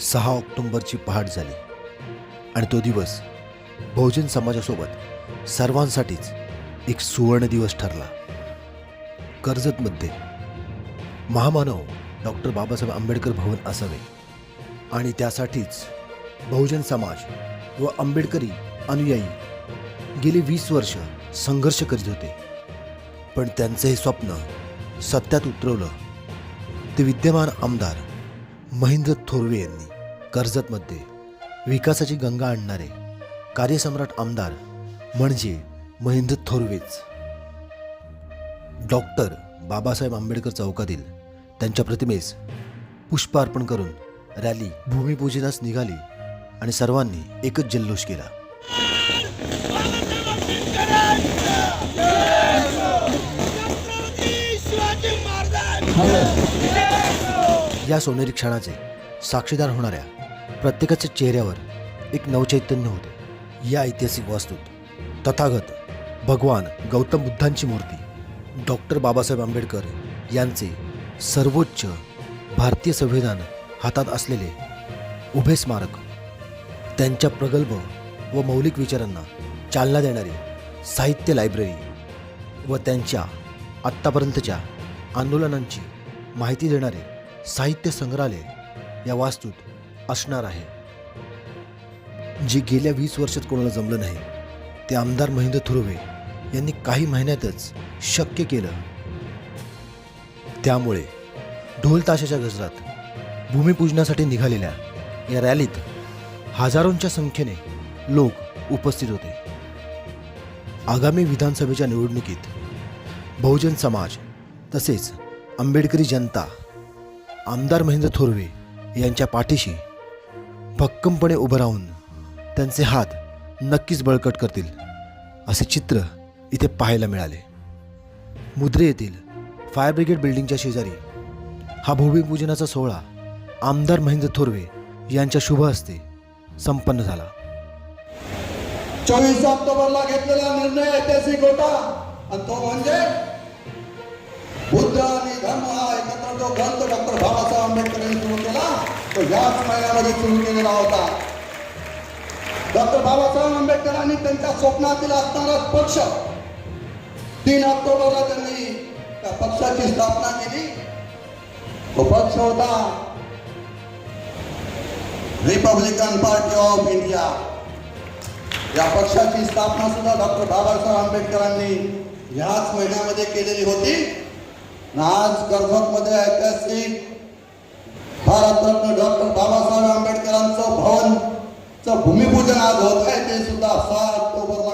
सहा ऑक्टोंबरची पहाट झाली. आणि तो दिवस बहुजन समाजासोबत सर्वांसाठीच एक सुवर्ण दिवस ठरला. कर्जतमध्ये महामानव डॉक्टर बाबासाहेब आंबेडकर भवन असावे आणि त्यासाठीच बहुजन समाज व आंबेडकरी अनुयायी गेली वीस वर्ष संघर्ष करीत होते. पण त्यांचं हे स्वप्न सत्यात उतरवलं. ते विद्यमान आमदार महेंद्र थोरवे यांनी कर्जतमध्ये विकासाची गंगा आणणारे कार्यसम्राट आमदार म्हणजे महेंद्र थोरवेच. डॉक्टर बाबासाहेब आंबेडकर चौकातील त्यांच्या प्रतिमेस पुष्प अर्पण करून रॅली भूमिपूजनास निघाली आणि सर्वांनी एकच जल्लोष केला. शिवाजी या सोनेरी क्षणाचे साक्षीदार होणाऱ्या प्रत्येकाच्या चेहऱ्यावर एक नवचैतन्य होते. या ऐतिहासिक वास्तूत तथागत भगवान गौतम बुद्धांची मूर्ती डॉक्टर बाबासाहेब आंबेडकर यांचे सर्वोच्च भारतीय संविधान हातात असलेले उभे स्मारक त्यांच्या प्रगल्भ व मौलिक विचारांना चालना देणारी साहित्य लायब्ररी व त्यांच्या आत्तापर्यंतच्या आंदोलनांची माहिती देणारे साहित्य संग्रहालय या वास्तूत असणार आहे. जे गेल्या वीस वर्षात कोणाला जमलं नाही ते आमदार महेंद्र थुर्वे यांनी काही महिन्यातच शक्य केलं. त्यामुळे ढोल ताशाच्या गजरात भूमिपूजनासाठी निघालेल्या या रॅलीत हजारोंच्या संख्येने लोक उपस्थित होते. आगामी विधानसभेच्या निवडणुकीत बहुजन समाज तसेच आंबेडकरी जनता आमदार महेंद्र थोरवे यांच्या पाठीशी भक्कमपणे उभं राहून त्यांचे हात नक्कीच बळकट करतील असे चित्र इथे पाहायला मिळाले. मुद्रे येथील फायर ब्रिगेड बिल्डिंगच्या शेजारी हा भूमिपूजनाचा सोहळा आमदार महेंद्र थोरवे यांच्या शुभ हस्ते संपन्न झाला. चोवीस ऑक्टोबरला घेतलेला निर्णय ऐतिहासिक होता. आणि तो म्हणजे बुद्ध आणि धर्म हा एकत्र जो ग्रंथ डॉक्टर बाबासाहेब आंबेडकर यांनी सुरू केला. तो याच महिन्यामध्ये सुरू केलेला होता. डॉक्टर बाबासाहेब आंबेडकरांनी त्यांच्या स्वप्नातील असणारा पक्ष तीन ऑक्टोबरला त्यांनी त्या पक्षाची स्थापना केली. तो पक्ष होता रिपब्लिकन पार्टी ऑफ इंडिया या पक्षाची स्थापना सुद्धा डॉक्टर बाबासाहेब आंबेडकरांनी ह्याच महिन्यामध्ये केलेली होती. आज कर्जतमध्ये ऐतिहासिक भारतरत्न डॉक्टर बाबासाहेब आंबेडकरांचं भवनचं भूमिपूजन आज होत आहे ते सुद्धा सहा ऑक्टोबरला